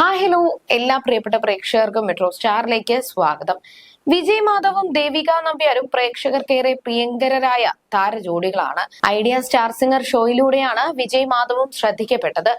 Hi hello. എല്ലാ പ്രിയപ്പെട്ട പ്രേക്ഷകർക്കും മെട്രോ സ്റ്റാറിലേക്ക് സ്വാഗതം. വിജയ് മാധവും ദേവിക നമ്പ്യാരും പ്രേക്ഷകർക്കേറെ പ്രിയങ്കരരായ താരജോഡികളാണ്. ഐഡിയ സ്റ്റാർ സിംഗർ ഷോയിലൂടെയാണ് വിജയ് മാധവും ശ്രദ്ധിക്കപ്പെട്ടത്.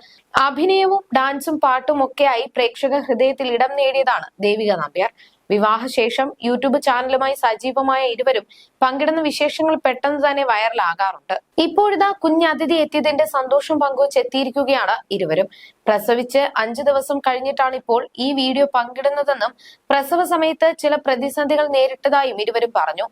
അഭിനയവും ഡാൻസും പാട്ടും ഒക്കെയായി പ്രേക്ഷക ഹൃദയത്തിൽ ഇടം നേടിയതാണ് ദേവിക നമ്പ്യാർ. വിവാഹശേഷം യൂട്യൂബ് ചാനലുമായി സജീവമായ ഇരുവരും പങ്കിടുന്ന വിശേഷങ്ങൾ പെട്ടെന്ന് തന്നെ വൈറലാകാറുണ്ട്. ഇപ്പോഴിതാ കുഞ്ഞതിഥി എത്തിയതിന്റെ സന്തോഷം പങ്കുവച്ച് എത്തിയിരിക്കുകയാണ് ഇരുവരും. പ്രസവിച്ച് അഞ്ചു ദിവസം കഴിഞ്ഞിട്ടാണ് ഇപ്പോൾ ഈ വീഡിയോ പങ്കിടുന്നതെന്നും പ്രസവ സമയത്ത് ചില പ്രതിസന്ധികൾ നേരിട്ടതായും ഇരുവരും പറഞ്ഞു.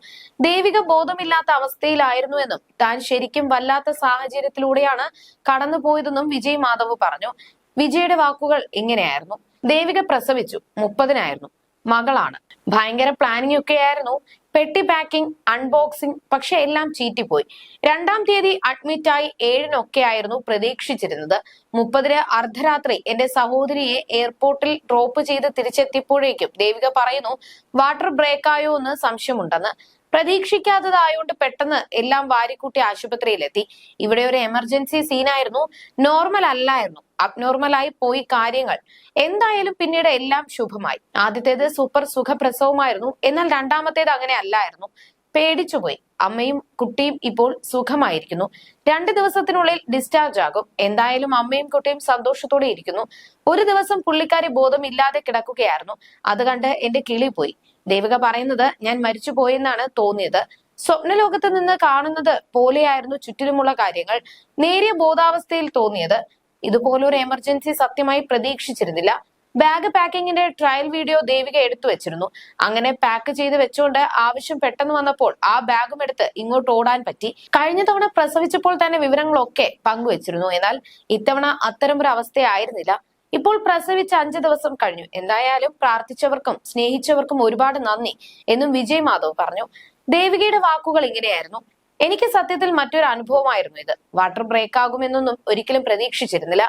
ദൈവിക ബോധമില്ലാത്ത അവസ്ഥയിലായിരുന്നുവെന്നും താൻ ശരിക്കും വല്ലാത്ത സാഹചര്യത്തിലൂടെയാണ് കടന്നുപോയതെന്നും വിജയ് മാധവ് പറഞ്ഞു. വിജയുടെ വാക്കുകൾ ഇങ്ങനെയായിരുന്നു. ദേവിക പ്രസവിച്ചു. മുപ്പതിനായിരുന്നു. മകളാണ്. ഭയങ്കര പ്ലാനിങ് ഒക്കെ ആയിരുന്നു. പെട്ടി പാക്കിംഗ് അൺബോക്സിംഗ് പക്ഷെ എല്ലാം ചീറ്റിപ്പോയി. രണ്ടാം തീയതി അഡ്മിറ്റായി ഏഴിനൊക്കെ ആയിരുന്നു പ്രതീക്ഷിച്ചിരുന്നത്. മുപ്പതിന് അർദ്ധരാത്രി എന്റെ സഹോദരിയെ എയർപോർട്ടിൽ ഡ്രോപ്പ് ചെയ്ത് തിരിച്ചെത്തിയപ്പോഴേക്കും ദേവിക പറയുന്നു വാട്ടർ ബ്രേക്ക് ആയോ എന്ന് സംശയമുണ്ടെന്ന്. പ്രതീക്ഷിക്കാത്തതായോണ്ട് പെട്ടെന്ന് എല്ലാം വാരിക്കൂട്ടി ആശുപത്രിയിലെത്തി. ഇവിടെ ഒരു എമർജൻസി സീനായിരുന്നു നോർമൽ അല്ലായിരുന്നു. അബ്നോർമലായി പോയി കാര്യങ്ങൾ. എന്തായാലും പിന്നീട് എല്ലാം ശുഭമായി. ആദ്യത്തേത് സൂപ്പർ സുഖപ്രസവമായിരുന്നു. എന്നാൽ രണ്ടാമത്തേത് അങ്ങനെ അല്ലായിരുന്നു. പേടിച്ചുപോയി അമ്മയും കുട്ടിയും ഇപ്പോൾ സുഖമായിരിക്കുന്നു. രണ്ട് ദിവസത്തിനുള്ളിൽ ഡിസ്ചാർജ് ആകും. എന്തായാലും അമ്മയും കുട്ടിയും സന്തോഷത്തോടെ ഇരിക്കുന്നു. ഒരു ദിവസം പുള്ളിക്കാരി ബോധമില്ലാതെ കിടക്കുകയായിരുന്നു. അത് കണ്ട് എന്റെ കിളി പോയി. ദേവിക പറയുന്നത് ഞാൻ മരിച്ചു പോയെന്നാണ് തോന്നിയത്. സ്വപ്നലോകത്ത് നിന്ന് കാണുന്നത് പോലെയായിരുന്നു ചുറ്റിലുമുള്ള കാര്യങ്ങൾ. നേരിയ ബോധാവസ്ഥയിൽ തോന്നിയത്. ഇതുപോലൊരു എമർജൻസി സത്യമായി പ്രതീക്ഷിച്ചിരുന്നില്ല. ബാഗ് പാക്കിങ്ങിന്റെ ട്രയൽ വീഡിയോ ദേവിക എടുത്തു വെച്ചിരുന്നു. അങ്ങനെ പാക്ക് ചെയ്ത് വെച്ചുകൊണ്ട് ആവശ്യം പെട്ടെന്ന് വന്നപ്പോൾ ആ ബാഗും എടുത്ത് ഇങ്ങോട്ട് ഓടാൻ പറ്റി. കഴിഞ്ഞ തവണ പ്രസവിച്ചപ്പോൾ തന്നെ വിവരങ്ങളൊക്കെ പങ്കുവച്ചിരുന്നു. എന്നാൽ ഇത്തവണ അത്തരമൊരു അവസ്ഥയായിരുന്നില്ല ഇപ്പോൾ പ്രസവിച്ച് അഞ്ച് ദിവസം കഴിഞ്ഞു. എന്തായാലും പ്രാർത്ഥിച്ചവർക്കും സ്നേഹിച്ചവർക്കും ഒരുപാട് നന്ദി എന്നും വിജയ് മാധവ് പറഞ്ഞു. ദേവികയുടെ വാക്കുകൾ ഇങ്ങനെയായിരുന്നു. എനിക്ക് സത്യത്തിൽ മറ്റൊരു അനുഭവമായിരുന്നു ഇത്. വാട്ടർ ബ്രേക്ക് ആകുമെന്നൊന്നും ഒരിക്കലും പ്രതീക്ഷിച്ചിരുന്നില്ല.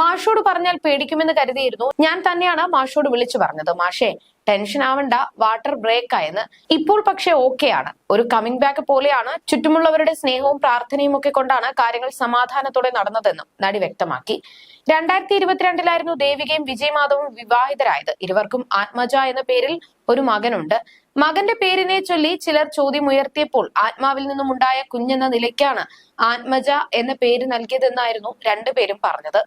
മാഷോട് പറഞ്ഞാൽ പേടിക്കുമെന്ന് കരുതിയിരുന്നു. ഞാൻ തന്നെയാണ് മാഷോട് വിളിച്ചു പറഞ്ഞത്. മാഷേ ടെൻഷൻ ആവണ്ട വാട്ടർ ബ്രേക്ക് ആയെന്ന്. ഇപ്പോൾ പക്ഷേ ആണ്. ഒരു കമ്മിങ് ബാക്ക് പോലെയാണ്. ചുറ്റുമുള്ളവരുടെ സ്നേഹവും പ്രാർത്ഥനയും ഒക്കെ കൊണ്ടാണ് കാര്യങ്ങൾ സമാധാനത്തോടെ നടന്നതെന്നും നടി വ്യക്തമാക്കി. രണ്ടായിരത്തി ഇരുപത്തിരണ്ടിലായിരുന്നു ദേവികയും വിജയ് മാധവും വിവാഹിതരായത്. ഇരുവർക്കും ആത്മജ എന്ന പേരിൽ ഒരു മകനുണ്ട്. മകന്റെ പേരിനെ ചൊല്ലി ചിലർ ചോദ്യം ഉയർത്തിയപ്പോൾ ആത്മാവിൽ നിന്നും ഉണ്ടായ കുഞ്ഞെന്ന നിലയ്ക്കാണ് ആത്മജ എന്ന പേര് നൽകിയതെന്നായിരുന്നു രണ്ടുപേരും പറഞ്ഞത്.